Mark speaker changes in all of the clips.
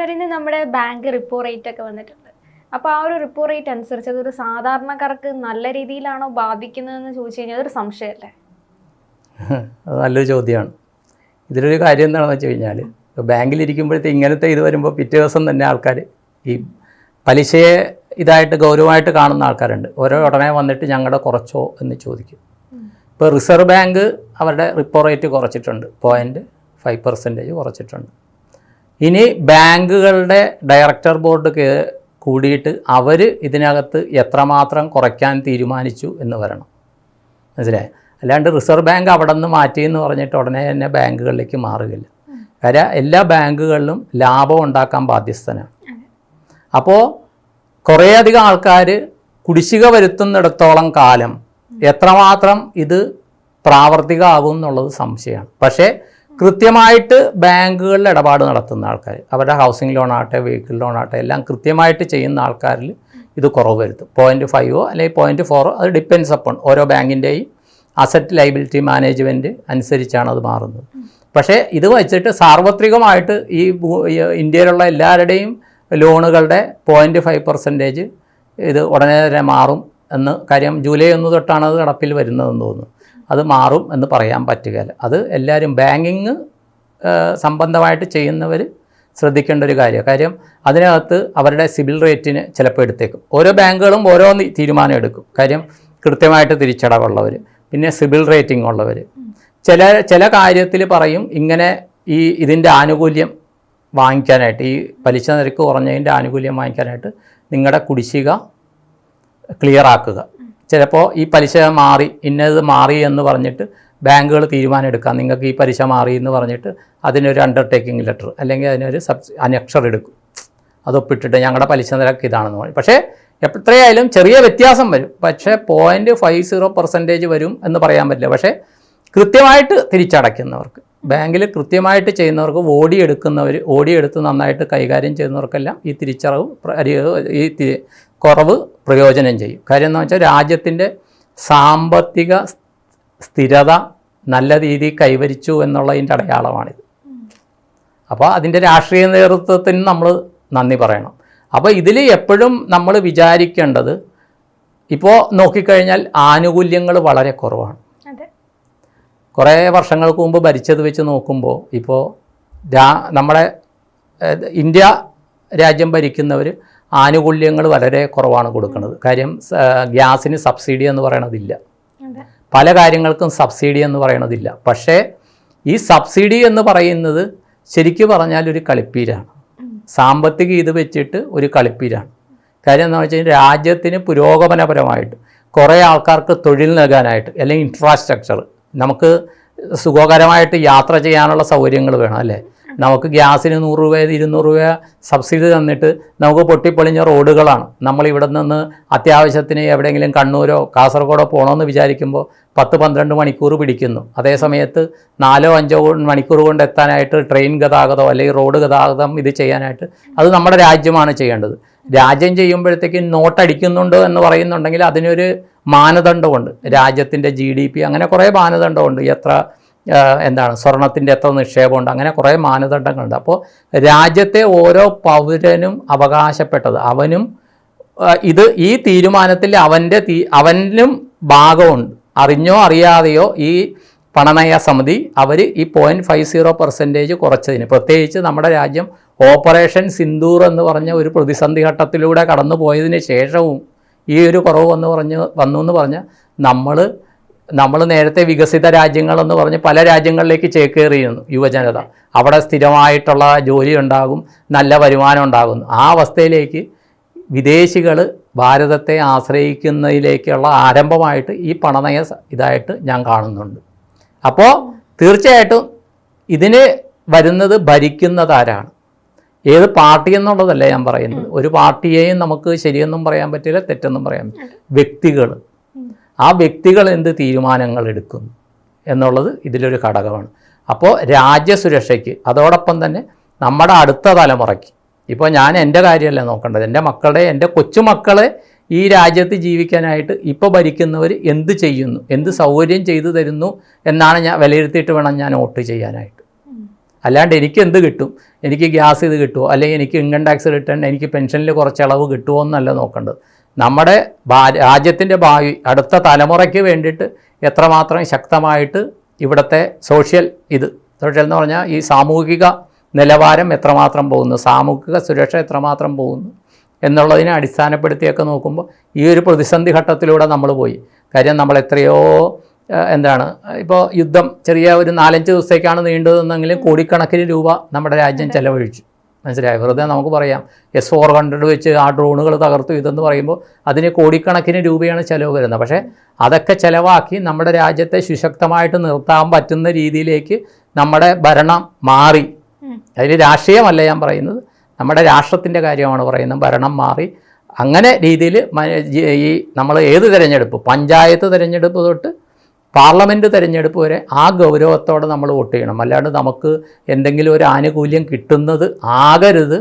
Speaker 1: Sir ഇന്ന് നമ്മുടെ bank repo rate ഒക്കെ വന്നിട്ടുണ്ട്. അപ്പോൾ ആ ഒരു റിപ്പോ റേറ്റ് അനുസരിച്ച് അതൊരു സാധാരണക്കാർക്ക് നല്ല രീതിയിലാണോ ബാധിക്കുന്നതെന്ന് ചോദിച്ചു കഴിഞ്ഞാൽ അതൊരു സംശയമല്ലേ
Speaker 2: അത് നല്ലൊരു ചോദ്യമാണ് ഇതിലൊരു കാര്യം എന്താണെന്ന് വെച്ച് കഴിഞ്ഞാൽ ബാങ്കിലിരിക്കുമ്പോഴത്തെ ഇങ്ങനത്തെ ഇത് വരുമ്പോൾ പിറ്റേ ദിവസം തന്നെ ആൾക്കാർ ഈ പലിശയെ ഇതായിട്ട് ഗൗരവമായിട്ട് കാണുന്ന ആൾക്കാരുണ്ട്. ഓരോ ഉടനെ വന്നിട്ട് ഞങ്ങളുടെ കുറച്ചോ എന്ന് ചോദിക്കും. ഇപ്പോൾ റിസർവ് ബാങ്ക് അവരുടെ റിപ്പോ റേറ്റ് കുറച്ചിട്ടുണ്ട്. പോയിന്റ് ഫൈവ് പെർസെന്റേജ് കുറച്ചിട്ടുണ്ട്. ഇനി ബാങ്കുകളുടെ ഡയറക്ടർ ബോർഡ് കൂടിയിട്ട് അവർ ഇതിനകത്ത് എത്രമാത്രം കുറയ്ക്കാൻ തീരുമാനിച്ചു എന്ന് വരണം. മനസ്സിലായി? അല്ലാണ്ട് റിസർവ് ബാങ്ക് അവിടെ നിന്ന് മാറ്റി എന്ന് പറഞ്ഞിട്ട് ഉടനെ തന്നെ ബാങ്കുകളിലേക്ക് മാറുകയില്ല. കാര്യം എല്ലാ ബാങ്കുകളിലും ലാഭം ഉണ്ടാക്കാൻ ബാധ്യസ്ഥനാണ്. അപ്പോൾ കുറേയധികം ആൾക്കാർ കുടിശ്ശിക വരുത്തുന്നിടത്തോളം കാലം എത്രമാത്രം ഇത് പ്രാവർത്തികമാകും എന്നുള്ളത് സംശയമാണ്. പക്ഷേ കൃത്യമായിട്ട് ബാങ്കുകളിൽ ഇടപാട് നടത്തുന്ന ആൾക്കാർ അവരുടെ ഹൗസിംഗ് ലോൺ ആകട്ടെ വെഹിക്കിൾ ലോൺ ആകട്ടെ എല്ലാം കൃത്യമായിട്ട് ചെയ്യുന്ന ആൾക്കാരിൽ ഇത് കുറവ് വരുത്തും. പോയിന്റ് ഫൈവോ അല്ലെങ്കിൽ പോയിന്റ് ഫോറോ അത് ഡിപ്പെൻസ് അപ്പോൺ ഓരോ ബാങ്കിന്റെയും അസറ്റ് ലൈബിലിറ്റി മാനേജ്മെന്റ് അനുസരിച്ചാണ് അത് മാറുന്നത്. പക്ഷേ ഇത് വെച്ചിട്ട് സാർവത്രികമായിട്ട് ഈ ഇന്ത്യയിലുള്ള എല്ലാവരുടെയും ലോണുകളുടെ പോയിന്റ് ഫൈവ് പെർസെന്റേജ് ഇത് ഉടനെ തന്നെ മാറും. എന്ന് കാര്യം ജൂലൈ ഒന്ന് തൊട്ടാണ് അത് നടപ്പിൽ വരുന്നതെന്ന് തോന്നുന്നു. അത് മാറും എന്ന് പറയാൻ പറ്റുകയില്ല അത് എല്ലാവരും ബാങ്കിങ് സംബന്ധമായിട്ട് ചെയ്യുന്നവർ ശ്രദ്ധിക്കേണ്ട ഒരു കാര്യമാണ്. കാര്യം അതിനകത്ത് അവരുടെ സിബിൽ റേറ്റിന് ചിലപ്പോൾ എടുത്തേക്കും. ഓരോ ബാങ്കുകളും ഓരോ തീരുമാനം എടുക്കും. കാര്യം കൃത്യമായിട്ട് തിരിച്ചടവുള്ളവർ പിന്നെ സിബിൽ റേറ്റിംഗ് ഉള്ളവർ ചില ചില കാര്യത്തിൽ പറയും ഇങ്ങനെ ഈ ഇതിന്റെ ആനുകൂല്യം വാങ്ങിക്കാനായിട്ട് ഈ പലിശ നിരക്ക് കുറഞ്ഞതിന്റെ ആനുകൂല്യം വാങ്ങിക്കാനായിട്ട് നിങ്ങളുടെ കുടിശ്ശിക ക്ലിയർ ആക്കുക. ചിലപ്പോൾ ഈ പലിശ മാറി ഇന്നത് മാറി എന്ന് പറഞ്ഞിട്ട് ബാങ്കുകൾ തീരുമാനം എടുക്കാം നിങ്ങൾക്ക് ഈ പലിശ മാറി എന്ന് പറഞ്ഞിട്ട് അതിനൊരു അണ്ടർടേക്കിംഗ് ലെറ്റർ അല്ലെങ്കിൽ അതിനൊരു സബ് അനക്ഷർ എടുക്കും. അതൊപ്പിട്ടിട്ട് ഞങ്ങളുടെ പലിശ നിരക്ക് ഇതാണെന്ന് പറയും. പക്ഷേ എത്രയായാലും ചെറിയ വ്യത്യാസം വരും. പക്ഷേ പോയിന്റ് ഫൈവ് സീറോ പെർസെന്റേജ് വരും എന്ന് പറയാൻ പറ്റില്ല. പക്ഷേ കൃത്യമായിട്ട് തിരിച്ചടയ്ക്കുന്നവർക്ക് ബാങ്കിൽ കൃത്യമായിട്ട് ചെയ്യുന്നവർക്ക് ഓടി എടുക്കുന്നവർ ഓടി എടുത്ത് നന്നായിട്ട് കൈകാര്യം ചെയ്യുന്നവർക്കെല്ലാം ഈ തിരിച്ചറിവ് ഈ കുറവ് പ്രയോജനം ചെയ്യും. കാര്യം എന്ന് വെച്ചാൽ രാജ്യത്തിന്റെ സാമ്പത്തിക സ്ഥിരത നല്ല രീതിയിൽ കൈവരിച്ചു എന്നുള്ളതിന്റെ അടയാളമാണിത്. അപ്പോൾ അതിന്റെ രാഷ്ട്രീയ നേതൃത്വത്തിന് നമ്മൾ നന്ദി പറയണം. അപ്പോൾ ഇതിൽ എപ്പോഴും നമ്മൾ വിചാരിക്കേണ്ടത് ഇപ്പോൾ നോക്കിക്കഴിഞ്ഞാൽ ആനുകൂല്യങ്ങൾ വളരെ കുറവാണ്. കുറേ വർഷങ്ങൾക്ക് മുമ്പ് ഭരിച്ചത് വെച്ച് നോക്കുമ്പോൾ ഇപ്പോൾ രാ നമ്മുടെ ഇന്ത്യ രാജ്യം ഭരിക്കുന്നവർ ആനുകൂല്യങ്ങൾ വളരെ കുറവാണ് കൊടുക്കുന്നത്. കാര്യം ഗ്യാസിന് സബ്സിഡി എന്ന് പറയണതില്ല. പല കാര്യങ്ങൾക്കും സബ്സിഡി എന്ന് പറയണതില്ല. പക്ഷേ ഈ സബ്സിഡി എന്ന് പറയുന്നത് ശരിക്കും പറഞ്ഞാൽ ഒരു കളിപ്പീരാണ്. സാമ്പത്തിക ഇത് വെച്ചിട്ട് ഒരു കളിപ്പീരാണ്. കാര്യം എന്താണെന്ന് വെച്ച് കഴിഞ്ഞാൽ രാജ്യത്തിന് പുരോഗമനപരമായിട്ട് കുറേ ആൾക്കാർക്ക് തൊഴിൽ നൽകാനായിട്ട് അല്ലെങ്കിൽ ഇൻഫ്രാസ്ട്രക്ചർ നമുക്ക് സുഖകരമായിട്ട് യാത്ര ചെയ്യാനുള്ള സൗകര്യങ്ങൾ വേണം അല്ലേ? നമുക്ക് ഗ്യാസിന് നൂറ് രൂപ ഇരുന്നൂറ് രൂപ സബ്സിഡി തന്നിട്ട് നമുക്ക് പൊട്ടിപ്പൊളിഞ്ഞ റോഡുകളാണ്. നമ്മൾ ഇവിടെ നിന്ന് അത്യാവശ്യത്തിന് എവിടെയെങ്കിലും കണ്ണൂരോ കാസർഗോഡോ പോകണമെന്ന് വിചാരിക്കുമ്പോൾ പത്ത് പന്ത്രണ്ട് മണിക്കൂർ പിടിക്കുന്നു. അതേ സമയത്ത് നാലോ അഞ്ചോ മണിക്കൂർ കൊണ്ട് എത്താനായിട്ട് ട്രെയിൻ ഗതാഗതമോ അല്ലെങ്കിൽ റോഡ് ഗതാഗതം ഇത് ചെയ്യാനായിട്ട് അത് നമ്മുടെ രാജ്യമാണ് ചെയ്യേണ്ടത്. രാജ്യം ചെയ്യുമ്പോഴത്തേക്കും നോട്ടടിക്കുന്നുണ്ട് എന്ന് പറയുന്നുണ്ടെങ്കിൽ അതിനൊരു മാനദണ്ഡമുണ്ട്. രാജ്യത്തിന്റെ ജി ഡി പി അങ്ങനെ കുറേ മാനദണ്ഡമുണ്ട്. എത്ര എന്താണ് സ്വർണത്തിന്റെ എത്ര നിക്ഷേപമുണ്ട് അങ്ങനെ കുറേ മാനദണ്ഡങ്ങളുണ്ട്. അപ്പോൾ രാജ്യത്തെ ഓരോ പൗരനും അവകാശപ്പെട്ടത് അവനും ഇത് ഈ തീരുമാനത്തിൽ അവന്റെ തീ അവനും ഭാഗമുണ്ട്. അറിഞ്ഞോ അറിയാതെയോ ഈ പണനയ സമിതി അവർ ഈ പോയിന്റ് ഫൈവ് സീറോ പെർസെന്റേജ് കുറച്ചതിന്. പ്രത്യേകിച്ച് നമ്മുടെ രാജ്യം ഓപ്പറേഷൻ സിന്ദൂർ എന്ന് പറഞ്ഞ ഒരു പ്രതിസന്ധി ഘട്ടത്തിലൂടെ കടന്നു പോയതിന് ശേഷവും ഈ ഒരു കുറവ് വന്ന് പറഞ്ഞ് വന്നു എന്ന് പറഞ്ഞാൽ നമ്മൾ നമ്മൾ നേരത്തെ വികസിത രാജ്യങ്ങളെന്ന് പറഞ്ഞ് പല രാജ്യങ്ങളിലേക്ക് ചേക്കേറിയിരുന്നു യുവജനത. അവിടെ സ്ഥിരമായിട്ടുള്ള ജോലി ഉണ്ടാകും നല്ല വരുമാനം ഉണ്ടാകുന്നു ആ അവസ്ഥയിലേക്ക് വിദേശികൾ ഭാരതത്തെ ആശ്രയിക്കുന്നതിലേക്കുള്ള ആരംഭമായിട്ട് ഈ പണനയ ഇതായിട്ട് ഞാൻ കാണുന്നുണ്ട്. അപ്പോൾ തീർച്ചയായിട്ടും ഇതിന് വരുന്നത് ഭരിക്കുന്നതാരാണ് ഏത് പാർട്ടി എന്നുള്ളതല്ല ഞാൻ പറയുന്നത്. ഒരു പാർട്ടിയെയും നമുക്ക് ശരിയെന്നും പറയാൻ പറ്റില്ല തെറ്റെന്നും പറയാൻ പറ്റില്ല. വ്യക്തികൾ. ആ വ്യക്തികൾ എന്ത് തീരുമാനങ്ങൾ എടുക്കുന്നു എന്നുള്ളത് ഇതിലൊരു ഘടകമാണ്. അപ്പോൾ രാജ്യസുരക്ഷയ്ക്ക് അതോടൊപ്പം തന്നെ നമ്മുടെ അടുത്ത തലമുറയ്ക്ക് ഇപ്പോൾ ഞാൻ എന്റെ കാര്യമല്ല നോക്കേണ്ടത് എന്റെ മക്കളെ എന്റെ കൊച്ചുമക്കളെ ഈ രാജ്യത്ത് ജീവിക്കാനായിട്ട് ഇപ്പോൾ ഭരിക്കുന്നവർ എന്ത് ചെയ്യുന്നു എന്ത് സൗകര്യം ചെയ്തു തരുന്നു എന്നാണ് ഞാൻ വിലയിരുത്തിയിട്ട് വേണം ഞാൻ വോട്ട് ചെയ്യാനായിട്ട്. അല്ലാണ്ട് എനിക്ക് എന്ത് കിട്ടും? എനിക്ക് ഗ്യാസ് ഇത് കിട്ടുമോ അല്ലെങ്കിൽ എനിക്ക് ഇൻകം ടാക്സ് റിട്ടേൺ എനിക്ക് പെൻഷനിൽ കുറച്ച് ഇളവ് കിട്ടുമോ എന്നല്ല നോക്കേണ്ടത്. നമ്മുടെ രാജ്യത്തിന്റെ ഭാവി അടുത്ത തലമുറയ്ക്ക് വേണ്ടിയിട്ട് എത്രമാത്രം ശക്തമായിട്ട് ഇവിടുത്തെ സോഷ്യൽ ഇത് സോഷ്യൽ എന്ന് പറഞ്ഞാൽ ഈ സാമൂഹിക നിലവാരം എത്രമാത്രം പോകുന്നു സാമൂഹിക സുരക്ഷ എത്രമാത്രം പോകുന്നു എന്നുള്ളതിനെ അടിസ്ഥാനപ്പെടുത്തിയൊക്കെ നോക്കുമ്പോൾ ഈ ഒരു പ്രതിസന്ധി ഘട്ടത്തിലൂടെ നമ്മൾ പോയി. കാര്യം നമ്മൾ എത്രയോ എന്താണ് ഇപ്പോൾ യുദ്ധം ചെറിയ ഒരു നാലഞ്ച് ദിവസത്തേക്കാണ് നീണ്ടതെന്നെങ്കിലും കോടിക്കണക്കിന് രൂപ നമ്മുടെ രാജ്യം ചെലവഴിച്ചു. മനസ്സിലായി? വെറുതെ നമുക്ക് പറയാം. എസ് ഫോർ ഹൺഡ്രഡ് വെച്ച് ആ ഡ്രോണുകൾ തകർത്തു ഇതെന്ന് പറയുമ്പോൾ അതിന് കോടിക്കണക്കിന് രൂപയാണ് ചിലവ് വരുന്നത്. പക്ഷേ അതൊക്കെ ചിലവാക്കി നമ്മുടെ രാജ്യത്തെ സുശക്തമായിട്ട് നിർത്താൻ പറ്റുന്ന രീതിയിലേക്ക് നമ്മുടെ ഭരണം മാറി. അതിൽ രാഷ്ട്രീയമല്ല ഞാൻ പറയുന്നത്. നമ്മുടെ രാഷ്ട്രത്തിന്റെ കാര്യമാണ് പറയുന്നത്. ഭരണം മാറി. അങ്ങനെ രീതിയിൽ ഈ നമ്മൾ ഏത് തിരഞ്ഞെടുപ്പ്? പഞ്ചായത്ത് തിരഞ്ഞെടുപ്പ് തൊട്ട് പാർലമെന്റ് തിരഞ്ഞെടുപ്പ് വരെ ആ ഗൗരവത്തോടെ നമ്മൾ വോട്ട് ചെയ്യണം. അല്ലാണ്ട് നമുക്ക് എന്തെങ്കിലും ഒരു ആനുകൂല്യം കിട്ടുന്നത് ആകരുത്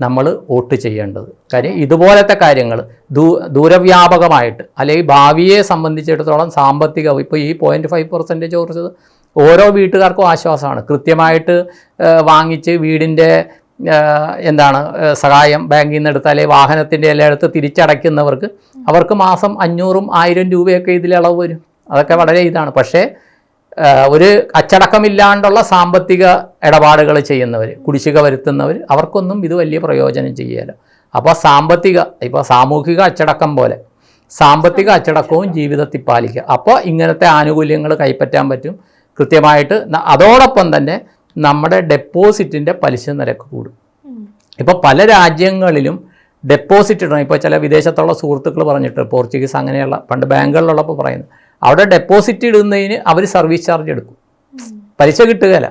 Speaker 2: നമ്മൾ വോട്ട് ചെയ്യേണ്ടത്. കാര്യം ഇതുപോലത്തെ കാര്യങ്ങൾ ദൂ ദൂരവ്യാപകമായിട്ട് അല്ലെങ്കിൽ ഭാവിയെ സംബന്ധിച്ചിടത്തോളം സാമ്പത്തിക ഇപ്പോൾ ഈ പോയിന്റ് ഫൈവ് പെർസെന്റേജ് കുറച്ചത് ഓരോ വീട്ടുകാർക്കും ആശ്വാസമാണ്. കൃത്യമായിട്ട് വാങ്ങിച്ച് വീടിന്റെ എന്താണ് സഹായം ബാങ്കിൽ നിന്ന് അല്ലെങ്കിൽ വാഹനത്തിന്റെ എല്ലാം എടുത്ത് തിരിച്ചടയ്ക്കുന്നവർക്ക് അവർക്ക് മാസം അഞ്ഞൂറും ആയിരം രൂപയൊക്കെ ഇതിൽ ഇളവ് വരും. അതൊക്കെ വളരെ ഇതാണ്. പക്ഷേ ഒരു അച്ചടക്കമില്ലാണ്ടുള്ള സാമ്പത്തിക ഇടപാടുകൾ ചെയ്യുന്നവർ കുടിശ്ശിക വരുത്തുന്നവർ അവർക്കൊന്നും ഇത് വലിയ പ്രയോജനം ചെയ്യുകയില്ല അപ്പോൾ സാമ്പത്തിക ഇപ്പോൾ സാമൂഹിക അച്ചടക്കം പോലെ സാമ്പത്തിക അച്ചടക്കവും ജീവിതത്തിൽ പാലിക്കുക. അപ്പോൾ ഇങ്ങനത്തെ ആനുകൂല്യങ്ങൾ കൈപ്പറ്റാൻ പറ്റും. കൃത്യമായിട്ട് അതോടൊപ്പം തന്നെ നമ്മുടെ ഡെപ്പോസിറ്റിന്റെ പലിശ നിരക്ക് കൂടും. ഇപ്പോൾ പല രാജ്യങ്ങളിലും ഡെപ്പോസിറ്റ് ഇടണം. ഇപ്പോൾ ചില വിദേശത്തുള്ള സുഹൃത്തുക്കൾ പറഞ്ഞിട്ട് പോർച്ചുഗീസ് അങ്ങനെയുള്ള പണ്ട് ബാങ്കുകളിലുള്ളപ്പോൾ പറയുന്നത് അവിടെ ഡെപ്പോസിറ്റ് ഇടുന്നതിന് അവർ സർവീസ് ചാർജ് എടുക്കും. പലിശ കിട്ടുകയില്ല.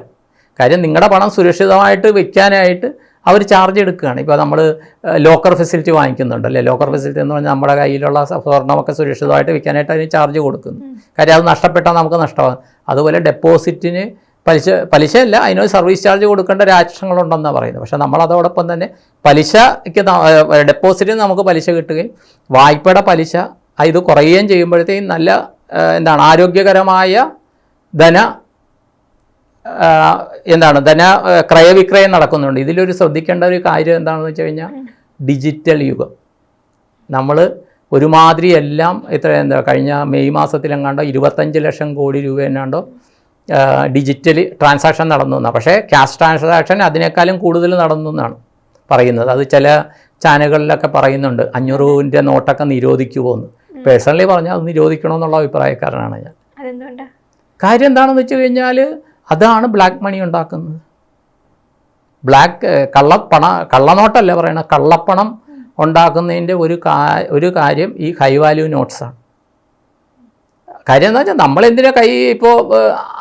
Speaker 2: കാര്യം നിങ്ങളുടെ പണം സുരക്ഷിതമായിട്ട് വെക്കാനായിട്ട് അവർ ചാർജ് എടുക്കുകയാണ്. ഇപ്പോൾ നമ്മൾ ലോക്കർ ഫെസിലിറ്റി വാങ്ങിക്കുന്നുണ്ട് അല്ലേ? ലോക്കർ ഫെസിലിറ്റി എന്ന് പറഞ്ഞാൽ നമ്മുടെ കയ്യിലുള്ള സ്വർണമൊക്കെ സുരക്ഷിതമായിട്ട് വെക്കാനായിട്ട് അതിന് ചാർജ് കൊടുക്കുന്നു. കാര്യം അത് നഷ്ടപ്പെട്ടാൽ നമുക്ക് നഷ്ടമാകും അതുപോലെ ഡെപ്പോസിറ്റിന് പലിശ പലിശയല്ല അതിനൊരു സർവീസ് ചാർജ് കൊടുക്കേണ്ട രാഷ്ട്രങ്ങളുണ്ടെന്നാണ് പറയുന്നത്. പക്ഷേ നമ്മൾ അതോടൊപ്പം തന്നെ പലിശയ്ക്ക് ഡെപ്പോസിറ്റിന് നമുക്ക് പലിശ കിട്ടുകയും വായ്പയുടെ പലിശ ഇത് കുറയുകയും ചെയ്യുമ്പോഴത്തേക്കും നല്ല എന്താണ് ആരോഗ്യകരമായ ധന എന്താണ് ധന ക്രയവിക്രയം നടക്കുന്നുണ്ട്. ഇതിലൊരു ശ്രദ്ധിക്കേണ്ട ഒരു കാര്യം എന്താണെന്ന് വെച്ച് കഴിഞ്ഞാൽ ഡിജിറ്റൽ യുഗം. നമ്മൾ ഒരുമാതിരി എല്ലാം ഇത്ര എന്താ കഴിഞ്ഞ മെയ് മാസത്തിലെങ്ങാണ്ടോ ഇരുപത്തഞ്ച് ലക്ഷം കോടി രൂപ എന്നാണ്ടോ ഡിജിറ്റലി ട്രാൻസാക്ഷൻ നടന്നു എന്നാണ് പക്ഷേ ക്യാഷ് ട്രാൻസാക്ഷൻ അതിനേക്കാളും കൂടുതൽ നടന്നു എന്നാണ് പറയുന്നത്. അത് ചില ചാനലുകളിലൊക്കെ പറയുന്നുണ്ട് അഞ്ഞൂറ് രൂപന്റെ നോട്ടൊക്കെ നിരോധിക്കുമോ എന്ന് പേഴ്സണലി പറഞ്ഞാൽ അത് നിരോധിക്കണമെന്നുള്ള അഭിപ്രായക്കാരനാണ് ഞാൻ. കാര്യം എന്താണെന്ന് വെച്ച് കഴിഞ്ഞാൽ അതാണ് ബ്ലാക്ക് മണി ഉണ്ടാക്കുന്നത്. ബ്ലാക്ക് കള്ളപ്പണ കള്ളനോട്ടല്ല പറയണത് കള്ളപ്പണം ഉണ്ടാക്കുന്നതിന്റെ ഒരു കാ ഒരു കാര്യം ഈ ഹൈ വാല്യൂ നോട്ട്സാണ് കാര്യം എന്താ വെച്ചാൽ നമ്മളെന്തിനാ കൈ ഇപ്പോൾ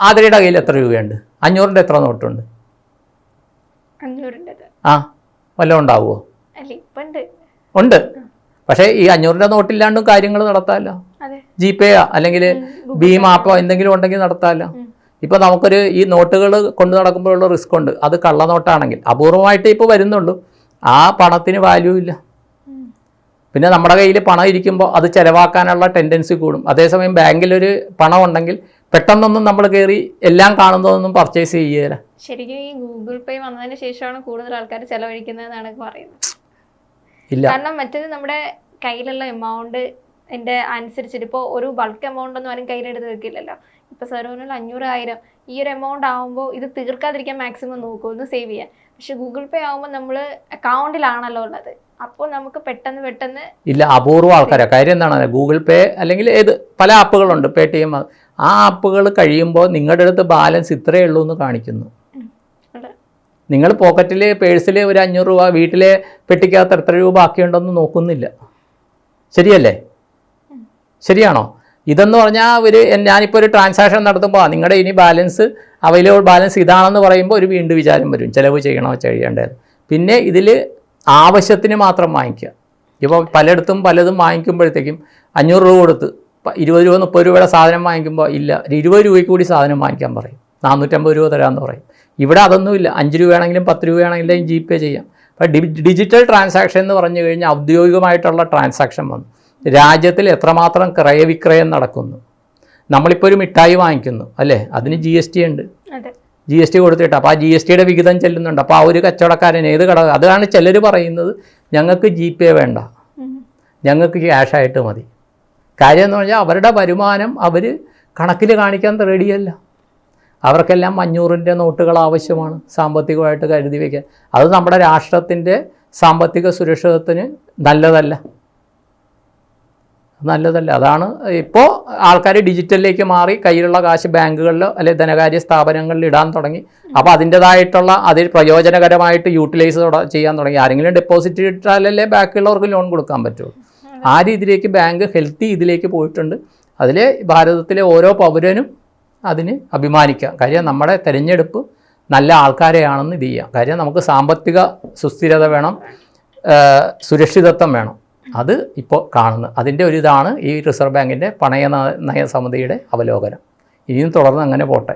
Speaker 2: ആതിരയുടെ കയ്യിൽ എത്ര രൂപയുണ്ട്? അഞ്ഞൂറിന്റെ എത്ര നോട്ടുണ്ട്? ആ വല്ലതും ഉണ്ടാവുമോ
Speaker 1: ഉണ്ട്.
Speaker 2: പക്ഷേ ഈ അഞ്ഞൂറ് രൂപ നോട്ടില്ലാണ്ടും കാര്യങ്ങൾ നടത്താമല്ലോ
Speaker 1: അതെ.
Speaker 2: ജി പേ അല്ലെങ്കിൽ ഭീം ആപ്പോ എന്തെങ്കിലും ഉണ്ടെങ്കിൽ നടത്താമല്ലോ ഇപ്പൊ നമുക്കൊരു ഈ നോട്ടുകൾ കൊണ്ടു നടക്കുമ്പോഴുള്ള റിസ്ക് ഉണ്ട്. അത് കള്ളനോട്ടാണെങ്കിൽ അപൂർവമായിട്ട് ഇപ്പോൾ വരുന്നുള്ളൂ. ആ പണത്തിന് വാല്യൂ ഇല്ല. പിന്നെ നമ്മുടെ കയ്യിൽ പണം ഇരിക്കുമ്പോൾ അത് ചിലവാക്കാനുള്ള ടെൻഡൻസി കൂടും. അതേസമയം ബാങ്കിൽ ഒരു പണം ഉണ്ടെങ്കിൽ പെട്ടെന്നൊന്നും നമ്മൾ കയറി എല്ലാം കാണുന്നതൊന്നും പർച്ചേസ് ചെയ്യുകയില്ല
Speaker 1: ശരിക്കും ഈ ഗൂഗിൾ പേ വന്നതിന് ശേഷമാണ് കൂടുതൽ ആൾക്കാർ ചെലവഴിക്കുന്നതെന്നാണ് പറയുന്നത്.
Speaker 2: ഇല്ല.
Speaker 1: കാരണം മറ്റേത് നമ്മുടെ കയ്യിലുള്ള എമൗണ്ട് എന്റെ അനുസരിച്ചിട്ട് ഇപ്പോൾ ഒരു ബൾക്ക് എമൗണ്ട് ഒന്നും ആരും കയ്യിലെടുത്ത് വെക്കില്ലല്ലോ. ഇപ്പോൾ സെറോനിൽ അഞ്ഞൂറ് ആയിരം ഈ ഒരു എമൗണ്ട് ആകുമ്പോൾ ഇത് തീർക്കാതിരിക്കാൻ മാക്സിമം നോക്കും ഒന്ന് സേവ് ചെയ്യാൻ. പക്ഷെ ഗൂഗിൾ പേ ആകുമ്പോൾ നമ്മൾ അക്കൗണ്ടിലാണല്ലോ ഉള്ളത്. അപ്പോൾ നമുക്ക് പെട്ടെന്ന് പെട്ടെന്ന്
Speaker 2: ഇല്ല അപൂർവ ആൾക്കാരാണ് കാര്യം എന്താണ്? ഗൂഗിൾ പേ അല്ലെങ്കിൽ ഏത് പല ആപ്പുകളുണ്ട് പേ ടി എം ആ ആപ്പുകൾ കഴിയുമ്പോൾ നിങ്ങളുടെ അടുത്ത് ബാലൻസ് ഇത്രയേ ഉള്ളൂ എന്ന് കാണിക്കുന്നു. നിങ്ങൾ പോക്കറ്റിൽ പേഴ്സിൽ ഒരു അഞ്ഞൂറ് രൂപ വീട്ടിലെ പെട്ടിക്കകത്ത് എത്ര രൂപ ബാക്കിയുണ്ടെന്ന് നോക്കുന്നില്ല. ശരിയല്ലേ? ശരിയാണോ? ഇതെന്ന് പറഞ്ഞാൽ ഒരു ഞാനിപ്പോൾ ഒരു ട്രാൻസാക്ഷൻ നടത്തുമ്പോൾ നിങ്ങളുടെ ഇനി ബാലൻസ് അവൈലബിൾ ബാലൻസ് ഇതാണെന്ന് പറയുമ്പോൾ ഒരു വീണ്ടും വിചാരം വരും ചിലവ് ചെയ്യണോ ചെയ്യേണ്ടത് പിന്നെ ഇതിൽ ആവശ്യത്തിന് മാത്രം വാങ്ങിക്കുക ഇപ്പോൾ പലയിടത്തും പലതും വാങ്ങിക്കുമ്പോഴത്തേക്കും അഞ്ഞൂറ് രൂപ കൊടുത്ത് ഇരുപത് രൂപ മുപ്പത് രൂപയുടെ സാധനം വാങ്ങിക്കുമ്പോൾ ഇല്ല ഇരുപത് രൂപയ്ക്ക് കൂടി സാധനം വാങ്ങിക്കാൻ പറയും. നാനൂറ്റമ്പത് രൂപ തരാമെന്ന് പറയും. ഇവിടെ അതൊന്നുമില്ല. അഞ്ച് രൂപയാണെങ്കിലും പത്ത് രൂപയാണെങ്കിലും ജി പേ ചെയ്യാം. അപ്പോൾ ഡിജിറ്റൽ ട്രാൻസാക്ഷൻ എന്ന് പറഞ്ഞു കഴിഞ്ഞാൽ ഔദ്യോഗികമായിട്ടുള്ള ട്രാൻസാക്ഷൻ വന്നു. രാജ്യത്തിൽ എത്രമാത്രം ക്രയവിക്രയം നടക്കുന്നു? നമ്മളിപ്പോൾ ഒരു മിഠായി വാങ്ങിക്കുന്നു അല്ലേ? അതിന് ജി എസ് ടി ഉണ്ട്. ജി എസ് ടി കൊടുത്തിട്ട് അപ്പോൾ ആ ജി എസ് ടിയുടെ വിഹിതം ചെല്ലുന്നുണ്ട്. അപ്പോൾ ആ ഒരു കച്ചവടക്കാരൻ ഏത് കട അതാണ് ചിലർ പറയുന്നത് ഞങ്ങൾക്ക് ജി പേ വേണ്ട.
Speaker 1: ഞങ്ങൾക്ക്
Speaker 2: ഞങ്ങൾക്ക് ക്യാഷായിട്ട് മതി. കാര്യം എന്ന് പറഞ്ഞാൽ അവരുടെ വരുമാനം അവർ കണക്കിൽ കാണിക്കാൻ റെഡിയല്ല അവർക്കെല്ലാം അഞ്ഞൂറിന്റെ നോട്ടുകൾ ആവശ്യമാണ് സാമ്പത്തികമായിട്ട് കരുതി വയ്ക്കാൻ അത് നമ്മുടെ രാഷ്ട്രത്തിന്റെ സാമ്പത്തിക സുരക്ഷിതത്വത്തിന് നല്ലതല്ല. നല്ലതല്ല. അതാണ് ഇപ്പോൾ ആൾക്കാർ ഡിജിറ്റലിലേക്ക് മാറി കയ്യിലുള്ള കാശ് ബാങ്കുകളിലോ അല്ലെങ്കിൽ ധനകാര്യ സ്ഥാപനങ്ങളിൽ ഇടാൻ തുടങ്ങി. അപ്പോൾ അതിന്റെതായിട്ടുള്ള അതിൽ പ്രയോജനകരമായിട്ട് യൂട്ടിലൈസ് ചെയ്യാൻ തുടങ്ങി. ആരെങ്കിലും ഡെപ്പോസിറ്റ് ഇട്ടാലല്ലേ ബാക്കിയുള്ളവർക്ക് ലോൺ കൊടുക്കാൻ പറ്റുള്ളൂ. ആ രീതിയിലേക്ക് ബാങ്ക് ഹെൽത്തി ഇതിലേക്ക് പോയിട്ടുണ്ട്. അതിൽ ഭാരതത്തിലെ ഓരോ പൗരനും അതിന് അഭിമാനിക്കാം കാര്യം നമ്മുടെ തിരഞ്ഞെടുപ്പ് നല്ല ആൾക്കാരെയാണെന്ന് ഇത് ചെയ്യാം. കാര്യം നമുക്ക് സാമ്പത്തിക സുസ്ഥിരത വേണം സുരക്ഷിതത്വം വേണം. അത് ഇപ്പോൾ കാണുന്നത് അതിന്റെ ഒരു ഇതാണ് ഈ റിസർവ് ബാങ്കിന്റെ പണയ നയ- സമിതിയുടെ അവലോകനം. ഇനിയും തുടർന്ന് അങ്ങനെ പോട്ടെ.